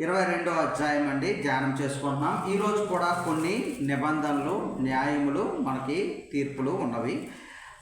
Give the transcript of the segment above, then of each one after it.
ఇరవై రెండో అధ్యాయం అండి ధ్యానం చేసుకుంటున్నాం. ఈరోజు కూడా కొన్ని నిబంధనలు న్యాయములు మనకి తీర్పులు ఉన్నవి.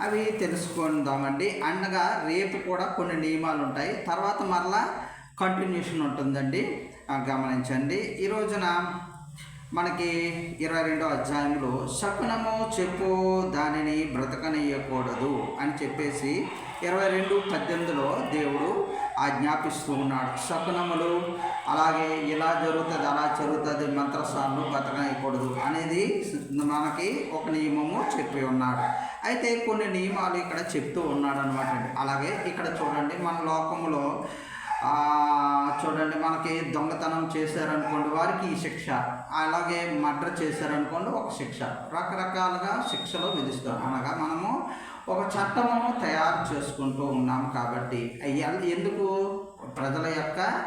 అవి తెలుసుకుందామండి. అనగా రేపు కూడా కొన్ని నియమాలు ఉంటాయి తర్వాత మరలా కంటిన్యూషన్ ఉంటుందండి. గమనించండి. ఈ రోజున మనకి ఇరవై రెండో అధ్యాయంలో శకునము చెప్పు దానిని బ్రతకనీయకూడదు అని చెప్పేసి ఇరవై రెండు పద్దెనిమిదిలో దేవుడు ఆజ్ఞాపిస్తూ ఉన్నాడు. శకునములు అలాగే ఇలా జరుగుతుంది అలా జరుగుతుంది మంత్రసాలను బ్రతకనీయకూడదు అనేది మనకి ఒక నియమము చెప్పి ఉన్నాడు. అయితే కొన్ని నియమాలు ఇక్కడ చెప్తూ ఉన్నాడు అనమాట అలాగే ఇక్కడ చూడండి మన లోకంలో చూడండి మనకి దొంగతనం చేశారనుకోండి వారికి ఈ శిక్ష. అలాగే మర్డర్ చేశారనుకోండి ఒక శిక్ష. రకరకాలుగా శిక్షలు విధిస్తారు. అనగా మనము ఒక చట్టమును తయారు చేసుకుంటూ ఉన్నాం కాబట్టి ఎందుకు? ప్రజల యొక్క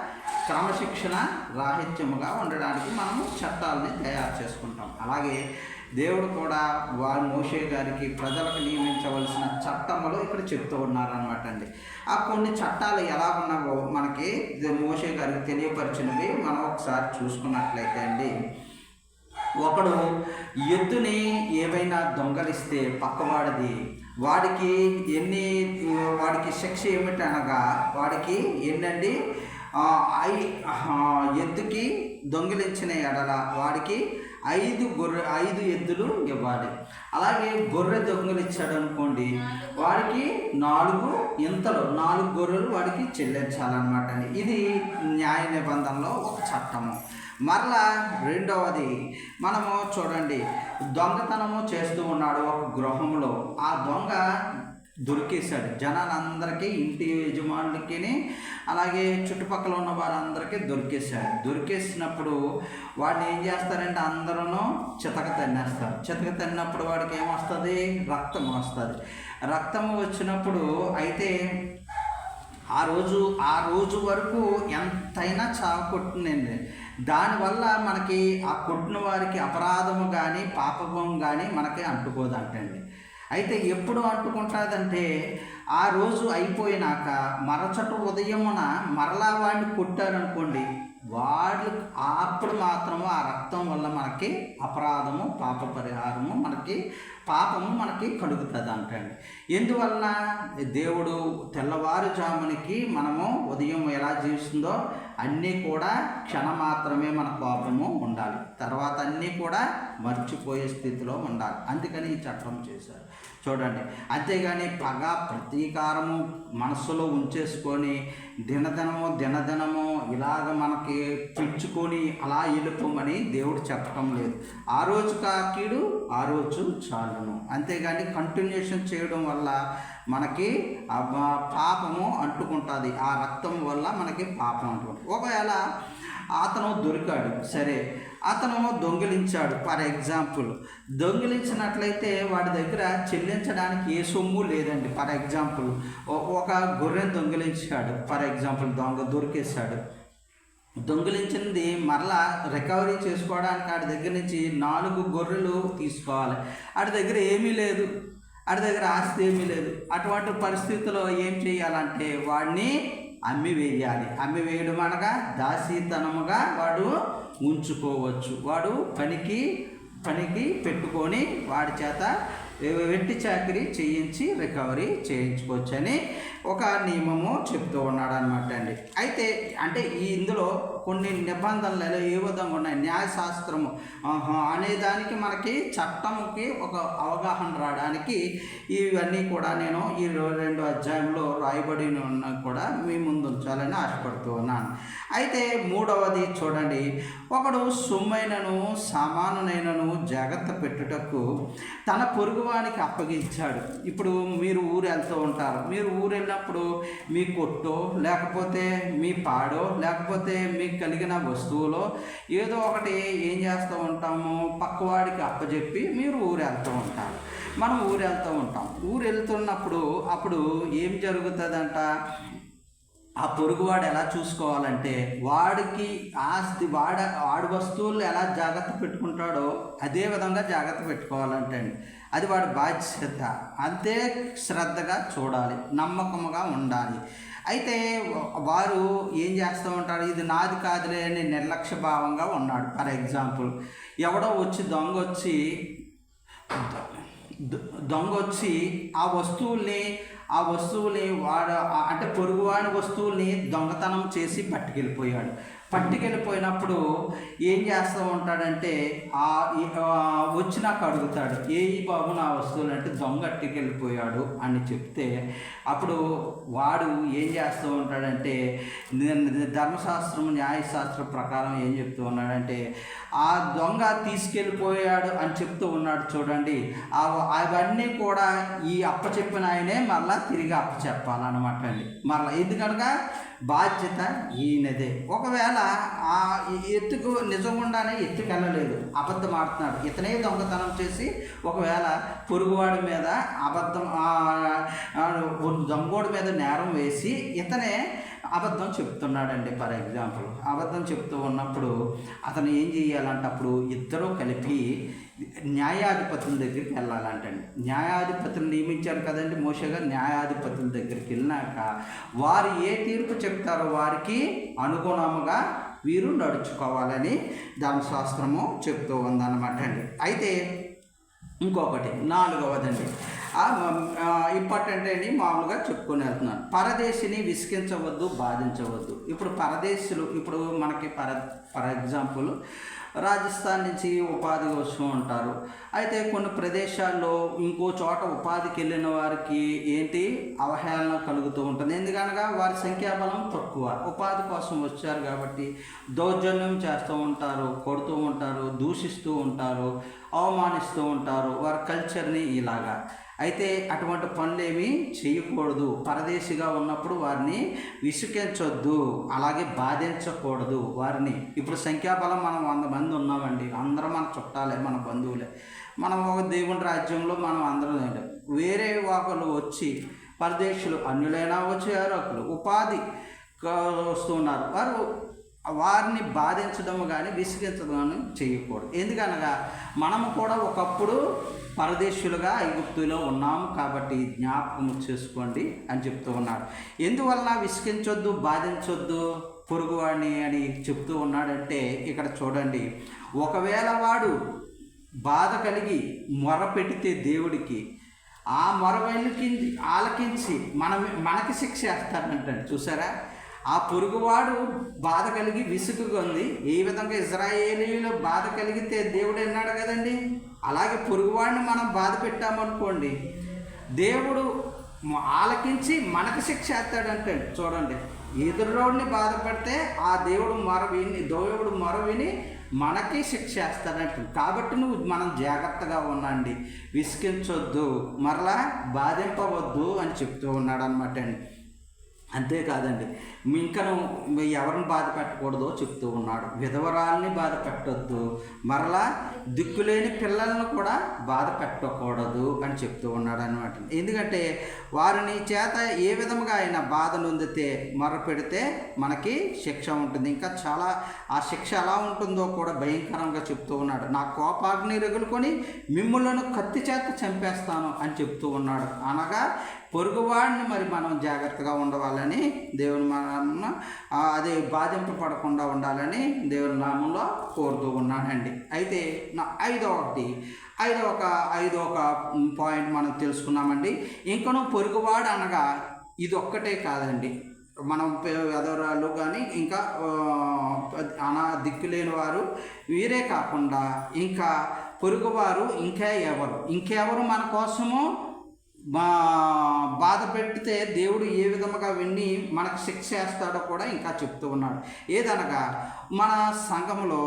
క్రమశిక్షణ రాహిత్యముగా ఉండడానికి మనము చట్టాలని తయారు చేసుకుంటాం. అలాగే దేవుడు కూడా వారి మోషే గారికి ప్రజలకు నియమించవలసిన చట్టములు ఇక్కడ చెప్తూ ఉన్నారనమాట అండి. ఆ కొన్ని చట్టాలు ఎలా ఉన్నావో మనకి ఇది మోషే గారికి తెలియపరిచినవి మనం ఒకసారి చూసుకున్నట్లయితే అండి. ఒకడు ఎద్దుని ఏవైనా దొంగలిస్తే పక్కవాడిది. వాడికి ఎన్ని వాడికి శిక్ష ఏమిటనగా వాడికి ఏంటండి ఐ ఎద్దుకి దొంగిలించిన ఎడల వాడికి ఐదు గొర్రె ఐదు ఎద్దులు ఇవ్వాలి. అలాగే గొర్రె దొంగిలించాడు అనుకోండి వాడికి నాలుగు ఇంతలు నాలుగు గొర్రెలు వాడికి చెల్లించాలన్నమాట అండి ఇది న్యాయ నిబంధనలో ఒక చట్టము. మరలా రెండవది మనము చూడండి దొంగతనము చేస్తూ ఉన్నాడు ఒక గృహంలో. ఆ దొంగ దొరికేశాడు. జనాలందరికీ ఇంటి యజమానులకి అలాగే చుట్టుపక్కల ఉన్న వారందరికీ దొరికేశాడు. దొరికేసినప్పుడు వాడిని ఏం చేస్తారంటే అందరూ చితక తన్నేస్తారు. చితక తన్నినప్పుడు వాడికి ఏమొస్తుంది రక్తం వస్తుంది. రక్తం వచ్చినప్పుడు అయితే ఆ రోజు ఆ రోజు వరకు ఎంతైనా చావు కొట్టినండి దానివల్ల మనకి ఆ కొట్టిన వారికి అపరాధము కానీ పాపము కానీ మనకి అంటుకోదంటండి. అయితే ఎప్పుడు అంటుకుంటుందంటే ఆ రోజు అయిపోయినాక మరచట ఉదయమున మరలా వాడిని కొట్టారనుకోండి వాళ్ళు అప్పుడు మాత్రము ఆ రక్తం వల్ల మనకి అపరాధము పాప పరిహారము మనకి పాపము మనకి కలుగుతుంది అంటండి. ఎందువలన? దేవుడు తెల్లవారుజామునికి మనము ఉదయం ఎలా జీవిస్తుందో అన్నీ కూడా క్షణ మాత్రమే మన కోపము ఉండాలి. తర్వాత అన్నీ కూడా మర్చిపోయే స్థితిలో ఉండాలి. అందుకని ఈ చట్టం చేశారు. చూడండి అంతేగాని పగ ప్రతీకారము మనస్సులో ఉంచేసుకొని దినదినము దినదినము ఇలాగ మనకి పిచ్చుకొని అలా వెళ్ళిపోమని దేవుడు చెప్పటం లేదు. ఆ రోజు కాకీడు ఆ రోజు చాలును. అంతేగాని కంటిన్యూషన్ చేయడం వల్ల మనకి పాపము అంటుకుంటుంది. ఆ రక్తం వల్ల మనకి పాపం అంటుకుంటుంది. ఒకవేళ అతను దొరికాడు సరే అతను దొంగిలించాడు. ఫర్ ఎగ్జాంపుల్ దొంగిలించినట్లయితే వాడి దగ్గర చెల్లించడానికి ఏ సొమ్ము లేదండి. ఫర్ ఎగ్జాంపుల్ ఒక గొర్రెను దొంగిలించాడు. ఫర్ ఎగ్జాంపుల్ దొంగ దొరికేశాడు. దొంగిలించింది మరలా రికవరీ చేసుకోవడానికి ఆడి దగ్గర నుంచి నాలుగు గొర్రెలు తీసుకోవాలి. ఆడి దగ్గర ఏమీ లేదు. వాడి దగ్గర ఆస్తి ఏమీ లేదు. అటువంటి పరిస్థితిలో ఏం చేయాలంటే వాడిని అమ్మి వేయాలి. అమ్మి వేయడం అనగా దాసీతనముగా వాడు ఉంచుకోవచ్చు. వాడు పనికి పనికి పెట్టుకొని వాడి చేత వెట్టి చాకరీ చేయించి రికవరీ చేయించుకోవచ్చని ఒక నియమము చెప్తూ ఉన్నాడు అనమాట అండి. అయితే అంటే ఈ ఇందులో కొన్ని నిబంధనలు ఎలా ఏ విధంగా ఉన్నాయి? న్యాయశాస్త్రము. అనేదానికి మనకి చట్టముకి ఒక అవగాహన రావడానికి ఇవన్నీ కూడా నేను ఈ రెండు అధ్యాయంలో రాయబడి ఉన్న కూడా మీ ముందు ఉంచాలని ఆశపడుతూ ఉన్నాను. అయితే మూడవది చూడండి. ఒకడు సొమ్మైనను సమానునైనను జాగ్రత్త పెట్టుటకు తన పొరుగువానికి అప్పగించాడు. ఇప్పుడు మీరు ఊరు వెళ్తూ ఉంటారు. మీరు ఊరు వెళ్ళినప్పుడు మీ కొట్టో లేకపోతే మీ పాడో లేకపోతే మీకు కలిగిన వస్తువులో ఏదో ఒకటి ఏం చేస్తూ ఉంటాము? పక్కవాడికి అప్పచెప్పి మీరు ఊరెళ్తూ ఉంటారు. మనం ఊరెళ్తూ ఉంటాం. ఊరు వెళ్తున్నప్పుడు అప్పుడు ఏం జరుగుతుందంట? ఆ పొరుగువాడు ఎలా చూసుకోవాలంటే వాడికి ఆస్తి వాడ వాడి వస్తువులు ఎలా జాగ్రత్త పెట్టుకుంటాడో అదే విధంగా జాగ్రత్త పెట్టుకోవాలంటే అది వాడి బాధ్యత. అంతే శ్రద్ధగా చూడాలి. నమ్మకముగా ఉండాలి. అయితే వారు ఏం చేస్తూ ఉంటారు? ఇది నాది కాదులే అని నిర్లక్ష్య భావంగా ఉన్నాడు. ఫర్ ఎగ్జాంపుల్ ఎవడో వచ్చి దొంగ వచ్చి దొంగ వచ్చి ఆ వస్తువుల్ని ఆ వస్తువుల్ని వాడు అంటే పొరుగువాడి వస్తువుల్ని దొంగతనం చేసి పట్టుకెళ్ళిపోయాడు. పట్టుకెళ్ళిపోయినప్పుడు ఏం చేస్తూ ఉంటాడంటే ఆ వచ్చి నాకు అడుగుతాడు ఏ బాబు నా వస్తువులు అంటే దొంగ అట్టుకెళ్ళిపోయాడు అని చెప్తే అప్పుడు వాడు ఏం చేస్తూ ఉంటాడంటే ధర్మశాస్త్రం న్యాయశాస్త్రం ప్రకారం ఏం చెప్తూ ఉన్నాడంటే ఆ దొంగ తీసుకెళ్ళిపోయాడు అని చెప్తూ ఉన్నాడు చూడండి. అవన్నీ కూడా ఈ అప్పచెప్పిన ఆయనే మళ్ళా తిరిగి అప్పచెప్పాలన్నమాట అండి. మళ్ళీ ఎందుకనగా బాధ్యత ఈయనదే. ఒకవేళ ఆ ఎత్తుకు నిజంగానే ఎత్తుకెళ్ళలేదు అబద్ధం ఆడుతున్నాడు. ఇతనే దొంగతనం చేసి ఒకవేళ పొరుగువాడి మీద అబద్ధం దొంగోడి మీద నేరం వేసి ఇతనే అబద్ధం చెప్తున్నాడండి. ఫర్ ఎగ్జాంపుల్ అబద్ధం చెప్తూ ఉన్నప్పుడు అతను ఏం చేయాలంటే అప్పుడు ఇద్దరూ కలిపి న్యాయాధిపతుల దగ్గరికి వెళ్ళాలంటండి. న్యాయాధిపతులు నియమించారు కదండి మోషగా న్యాయాధిపతుల దగ్గరికి వెళ్ళినాక వారు ఏ తీర్పు చెప్తారో వారికి అనుగుణముగా వీరు నడుచుకోవాలని ధర్మశాస్త్రము చెప్తూ ఉందన్నమాట అండి. అయితే ఇంకొకటి నాలుగవదండి. ఇంపార్టెంట్ అని మామూలుగా చెప్పుకొని వెళ్తున్నాను. పరదేశిని విసిగించవద్దు బాధించవద్దు. ఇప్పుడు పరదేశులు ఇప్పుడు మనకి పర ఫర్ ఎగ్జాంపుల్ రాజస్థాన్ నుంచి ఉపాధి వస్తూ ఉంటారు. అయితే కొన్ని ప్రదేశాల్లో ఇంకో చోట ఉపాధికి వెళ్ళిన వారికి ఏంటి? అవహేళన కలుగుతూ ఉంటుంది. ఎందుకనగా వారి సంఖ్యాబలం తక్కువ. ఉపాధి కోసం వచ్చారు కాబట్టి దౌర్జన్యం చేస్తూ ఉంటారు కొడుతూ ఉంటారు దూషిస్తూ ఉంటారు అవమానిస్తూ ఉంటారు. వారి కల్చర్ని ఇలాగా. అయితే అటువంటి పనులేమీ చేయకూడదు. పరదేశిగా ఉన్నప్పుడు వారిని విసుకించొద్దు. అలాగే బాధించకూడదు వారిని. ఇప్పుడు సంఖ్యాబలం మనం వంద మంది ఉన్నామండి. అందరం మన చుట్టాలే మన బంధువులే. మనం ఒక దేవుని రాజ్యంలో మనం అందరం వేరే ఒకరు వచ్చి పరదేశులు అన్యులైనా వచ్చారు ఒకరు ఉపాధి వస్తున్నారు వారు వారిని బాధించడం కానీ విసిగించడం కానీ చేయకూడదు. ఎందుకనగా మనము కూడా ఒకప్పుడు పరదేశులుగా ఐగుప్తులో ఉన్నాము కాబట్టి జ్ఞాపకం చేసుకోండి అని చెప్తూ ఉన్నాడు. ఎందువలన విసిగించొద్దు బాధించొద్దు? పొరుగువాడిని అని చెప్తూ ఉన్నాడంటే ఇక్కడ చూడండి. ఒకవేళ వాడు బాధ కలిగి మొర పెడితే దేవుడికి ఆ మొర వెలికించి ఆలకించి మనం మనకి శిక్ష వేస్తాడంటండి చూసారా? ఆ పొరుగువాడు బాధ కలిగి విసుగుంది ఏ విధంగా ఇజ్రాయేలీలు బాధ కలిగితే దేవుడు అన్నాడు కదండి? అలాగే పొరుగువాడిని మనం బాధ పెట్టామనుకోండి దేవుడు ఆలకించి మనకు శిక్ష వేస్తాడంటే చూడండి ఎదురోడిని బాధ పెడితే ఆ దేవుడు మొర విని దేవుడు మొర విని మనకి శిక్ష వేస్తాడంట కాబట్టి నువ్వు మనం జాగ్రత్తగా ఉండండి. విసిగించొద్దు మరలా బాధింపవద్దు అని చెప్తూ ఉన్నాడు అనమాట అండి అంతేకాదండి ఇంకను ఎవరిని బాధ పెట్టకూడదో చెప్తూ ఉన్నాడు. విధవరాల్ని బాధ పెట్టొద్దు. మరలా దిక్కులేని పిల్లలను కూడా బాధ పెట్టకూడదు అని చెప్తూ ఉన్నాడు అనమాట ఎందుకంటే వారిని చేత ఏ విధముగా ఆయన బాధ నొందితే మర పెడితే మనకి శిక్ష ఉంటుంది. ఇంకా చాలా ఆ శిక్ష ఎలా ఉంటుందో కూడా భయంకరంగా చెప్తూ ఉన్నాడు. నా కోపాగ్ని రగులుకొని మిమ్ములను కత్తి చేత చంపేస్తాను అని చెప్తూ ఉన్నాడు. అనగా పొరుగువాడిని మరి మనం జాగ్రత్తగా ఉండాలని దేవుని నామంలో అదే బాధింపబడకుండా ఉండాలని దేవుని నామంలో కోరుతూ ఉన్నానండి. అయితే నా ఐదో ఒకటి ఐదో ఒక ఐదో ఒక పాయింట్ మనం తెలుసుకున్నామండి. ఇంకను పొరుగువాడు అనగా ఇది ఒక్కటే కాదండి. మనం ఎదరాలు కానీ ఇంకా అనా అనా దిక్కులేని వారు వీరే కాకుండా ఇంకా పొరుగువారు ఇంకా ఎవరు. ఇంకెవరు మన కోసము? మా బాధ పెడితే దేవుడు ఏ విధముగా విని మనకు శిక్ష వేస్తాడో కూడా ఇంకా చెప్తూ ఉన్నాడు. ఏదనగా మన సంఘంలో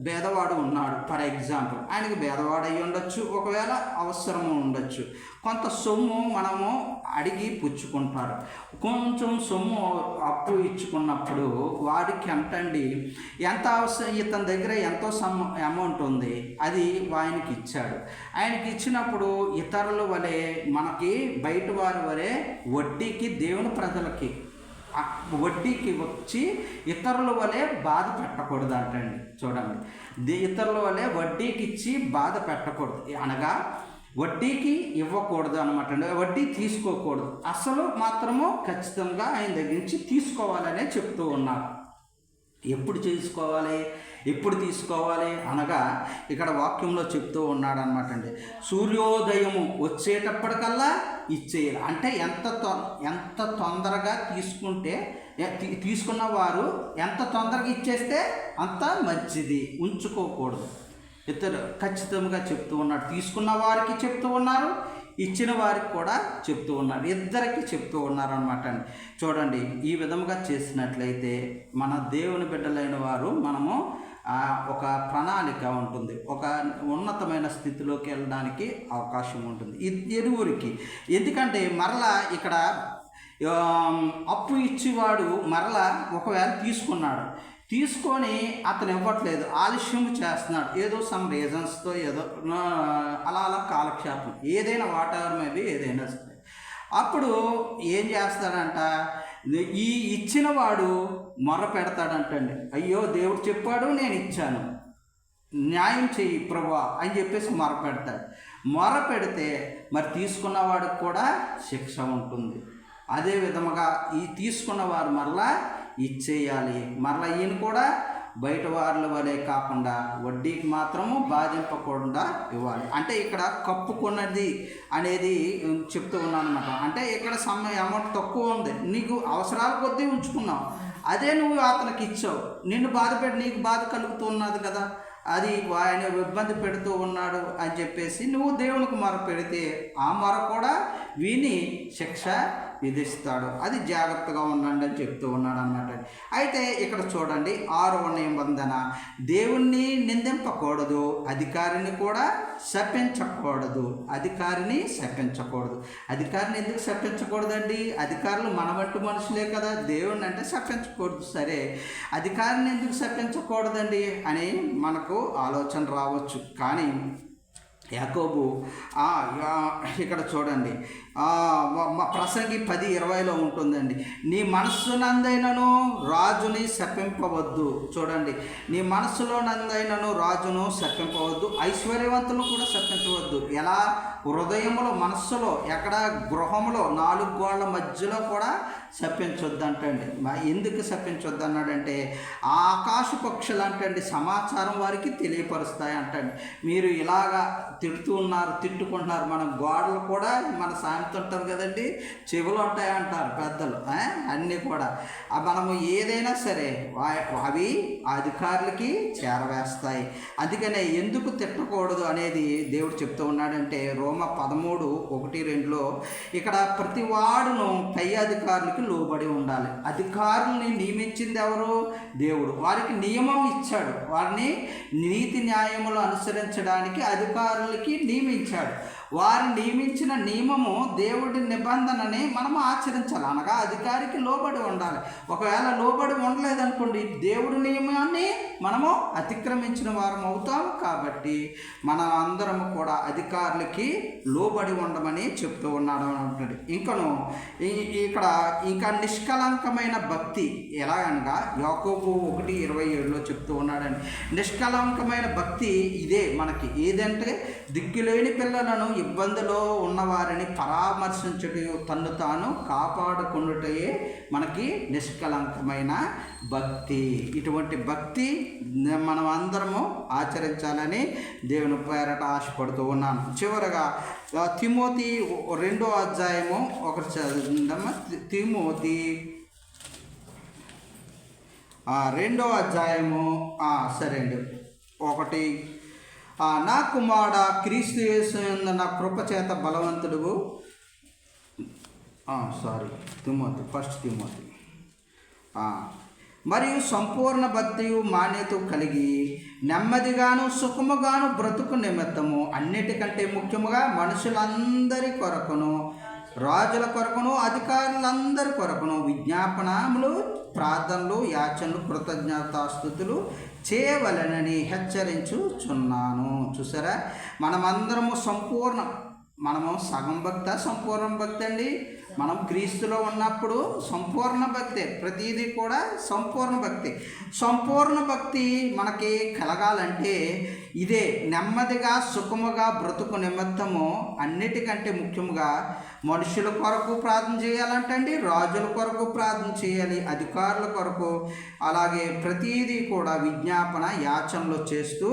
భేదవాడు ఉన్నాడు. ఫర్ ఎగ్జాంపుల్ ఆయనకి భేదవాడు అయి ఉండొచ్చు. ఒకవేళ అవసరము ఉండొచ్చు. కొంత సొమ్ము మనము అడిగి పుచ్చుకుంటారు. కొంచెం సొమ్ము అప్పు ఇచ్చుకున్నప్పుడు వాడికి అంటండి ఎంత అవసరం? ఇతని దగ్గర ఎంతో సమ్ అమౌంట్ ఉంది. అది ఆయనకి ఇచ్చాడు. ఆయనకి ఇచ్చినప్పుడు ఇతరుల వలె మనకి బయట వారి వలె వడ్డీకి దేవుని ప్రజలకి వడ్డీకి వచ్చి ఇతరుల వలె బాధ పెట్టకూడదు అంటండి. చూడండి. ఇతరుల వలె వడ్డీకి ఇచ్చి బాధ పెట్టకూడదు. అనగా వడ్డీకి ఇవ్వకూడదు అనమాట అండి. వడ్డీ తీసుకోకూడదు. అసలు మాత్రము ఖచ్చితంగా ఆయన దగ్గర నుంచి తీసుకోవాలనే చెప్తూ ఉన్నారు. ఎప్పుడు చేసుకోవాలి? ఎప్పుడు తీసుకోవాలి? అనగా ఇక్కడ వాక్యంలో చెప్తూ ఉన్నాడు అనమాట అండి. సూర్యోదయము వచ్చేటప్పటికల్లా ఇచ్చేయాలి. అంటే ఎంత తొ ఎంత తొందరగా తీసుకుంటే తీసుకున్న వారు ఎంత తొందరగా ఇచ్చేస్తే అంత మంచిది. ఉంచుకోకూడదు. ఇతరు ఖచ్చితంగా చెప్తూ ఉన్నాడు. తీసుకున్న వారికి చెప్తూ ఉన్నారు. ఇచ్చిన వారికి కూడా చెప్తూ ఉన్నారు. ఇద్దరికి చెప్తూ ఉన్నారు అనమాట అండి. చూడండి ఈ విధముగా చేసినట్లయితే మన దేవుని బిడ్డలైన వారు మనము ఒక ప్రణాళిక ఉంటుంది. ఒక ఉన్నతమైన స్థితిలోకి వెళ్ళడానికి అవకాశం ఉంటుంది. ఇది ఇరువురికి ఎందుకంటే మరలా ఇక్కడ అప్పు ఇచ్చేవాడు మరలా ఒకవేళ తీసుకున్నాడు. తీసుకొని అతను ఇవ్వట్లేదు. ఆలస్యం చేస్తున్నాడు. ఏదో సమ్ రీజన్స్తో ఏదో అలా అలా కాలక్షేపం. ఏదైనా వాటర్ మేబీ ఏదైనా సరే. అప్పుడు ఏం చేస్తాడంట? ఈ ఇచ్చిన వాడు మొర్ర పెడతాడంటండి. అయ్యో దేవుడు చెప్పాడు నేను ఇచ్చాను. న్యాయం చెయ్యి ప్రభా అని చెప్పేసి మొర పెడతాడు. మొర పెడితే మరి తీసుకున్నవాడికి కూడా శిక్ష ఉంటుంది. అదే విధముగా ఈ తీసుకున్న వారు మరలా ఇచ్చేయాలి. మరలా ఈయన కూడా బయట వారి వలె కాకుండా వడ్డీకి మాత్రము బాధింపకుండా ఇవ్వాలి. అంటే ఇక్కడ కప్పుకున్నది అనేది చెప్తూ ఉన్నాను అనమాట అంటే ఇక్కడ సమయం అమౌంట్ తక్కువ ఉంది. నీకు అవసరాల కొద్దీ ఉంచుకున్నావు. అదే నువ్వు అతనికి ఇచ్చావు. నిన్ను బాధపెట్టి నీకు బాధ కలుగుతున్నది కదా. అది ఆయన ఇబ్బంది పెడుతూ ఉన్నాడు అని చెప్పేసి నువ్వు దేవునికి మొర పెడితే ఆ మొర కూడా విని శిక్ష విధిస్తాడు. అది జాగ్రత్తగా ఉండండి అని చెప్తూ ఉన్నాడు అన్నమాట అయితే ఇక్కడ చూడండి ఆరవ నిబంధన. దేవుణ్ణి నిందింపకూడదు అధికారిని కూడా శపించకూడదు. అధికారిని శపించకూడదు. అధికారిని ఎందుకు శపించకూడదండి? అధికారులు మన వంటి మనుషులే కదా దేవుణ్ణి అంటే శపించకూడదు. సరే అధికారిని ఎందుకు శపించకూడదండి? అని మనకు ఆలోచన రావచ్చు. కానీ యాకోబు ఇక్కడ చూడండి. మా ప్రసంగి పది ఇరవైలో ఉంటుందండి. నీ మనస్సునందైనను రాజుని శపింపవద్దు. చూడండి. నీ మనస్సులోనందైనను రాజును శపింపవద్దు. ఐశ్వర్యవంతులను కూడా శపించవద్దు ఎలా? హృదయములో మనస్సులో ఎక్కడ? గృహంలో నాలుగు గోళ్ళ మధ్యలో కూడా శపించొద్దు అంటండి ఎందుకు శపించొద్దు అన్నాడంటే ఆకాశ పక్షులు అంటండి సమాచారం వారికి తెలియపరుస్తాయి అంటండి మీరు ఇలాగా తిడుతూ ఉన్నారు తిట్టుకుంటున్నారు. మన గోడలు కూడా మన సామెత ఉంటారు కదండి చెవులు ఉంటాయి అంటారు పెద్దలు అన్నీ కూడా. మనము ఏదైనా సరే అవి అధికారులకి చేరవేస్తాయి. అందుకనే ఎందుకు తిట్టకూడదు అనేది దేవుడు చెప్తూ ఉన్నాడంటే రోమ పదమూడు ఒకటి రెండులో ఇక్కడ ప్రతి వాడును పై అధికారులకి లోబడి ఉండాలి. అధికారుల్ని నియమించింది ఎవరు? దేవుడు. వారికి నియమం ఇచ్చాడు. వారిని నీతి న్యాయములు అనుసరించడానికి అధికారులు అధికారులకి నియమించాడు వారు నియమించిన నియమము దేవుడి నిబంధనని మనం ఆచరించాలి. అనగా అధికారికి లోబడి ఉండాలి. ఒకవేళ లోబడి ఉండలేదనుకోండి దేవుడి నియమాన్ని మనము అతిక్రమించిన వారం అవుతాం. కాబట్టి మన అందరము కూడా అధికారులకి లోబడి ఉండమని చెప్తూ ఉన్నాడు అంటాడు. ఇంకను ఇక్కడ ఇంకా నిష్కలంకమైన భక్తి ఎలా అనగా యాకోబు ఒకటి ఇరవై ఏడులో చెప్తూ ఉన్నాడండి. నిష్కలంకమైన భక్తి ఇదే మనకి. ఏదంటే దిక్కులేని పిల్లలను ఇబ్బందిలో ఉన్నవారిని పరామర్శించుట తన్ను తాను కాపాడుకున్నటయే మనకి నిష్కలంకమైన భక్తి. ఇటువంటి భక్తి మనం అందరము ఆచరించాలని దేవుని పేరట ఆశపడుతూ ఉన్నాను. చివరగా తిమోతి రెండో అధ్యాయము ఒకటి చదువుదామా తిమోతి రెండో అధ్యాయము సరే అండి. ఒకటి ఆ, నా కుమార క్రీస్తు యేసు నా కృపచేత బలవంతుడు సారీ తిమ్మతి ఫస్ట్ తిమ్మతి మరియు సంపూర్ణ భక్తియు మాన్యత కలిగి నెమ్మదిగాను సుఖముగాను బ్రతుకు నిమిత్తము. అన్నిటికంటే ముఖ్యముగా మనుషులందరి కొరకును రాజుల కొరకును అధికారులందరి కొరకును విజ్ఞాపనములు ప్రార్థనలు యాచనలు కృతజ్ఞతాస్థుతులు చేయవలనని హెచ్చరించుచున్నాను. చూసారా? మనమందరము సంపూర్ణ మనము సగం భక్త సంపూర్ణ భక్తి అండి మనం క్రీస్తులో ఉన్నప్పుడు సంపూర్ణ భక్తి ప్రతిదీ కూడా సంపూర్ణ భక్తి. సంపూర్ణ భక్తి మనకి కలగాలంటే ఇదే నెమ్మదిగా సుఖముగా బ్రతుకు నిమిత్తము అన్నిటికంటే ముఖ్యముగా మనుషుల కొరకు ప్రార్థన చేయాలంటే అండి రాజుల కొరకు ప్రార్థన చేయాలి అధికారుల కొరకు అలాగే ప్రతీదీ కూడా విజ్ఞాపన యాచనలు చేస్తూ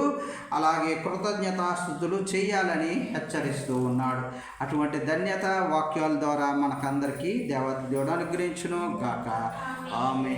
అలాగే కృతజ్ఞతాస్థుతులు చేయాలని హెచ్చరిస్తూ ఉన్నాడు. అటువంటి ధన్యత వాక్యాల ద్వారా మనకందరికీ దేవత దేవుడు అనుగ్రహించును గాక ఆమె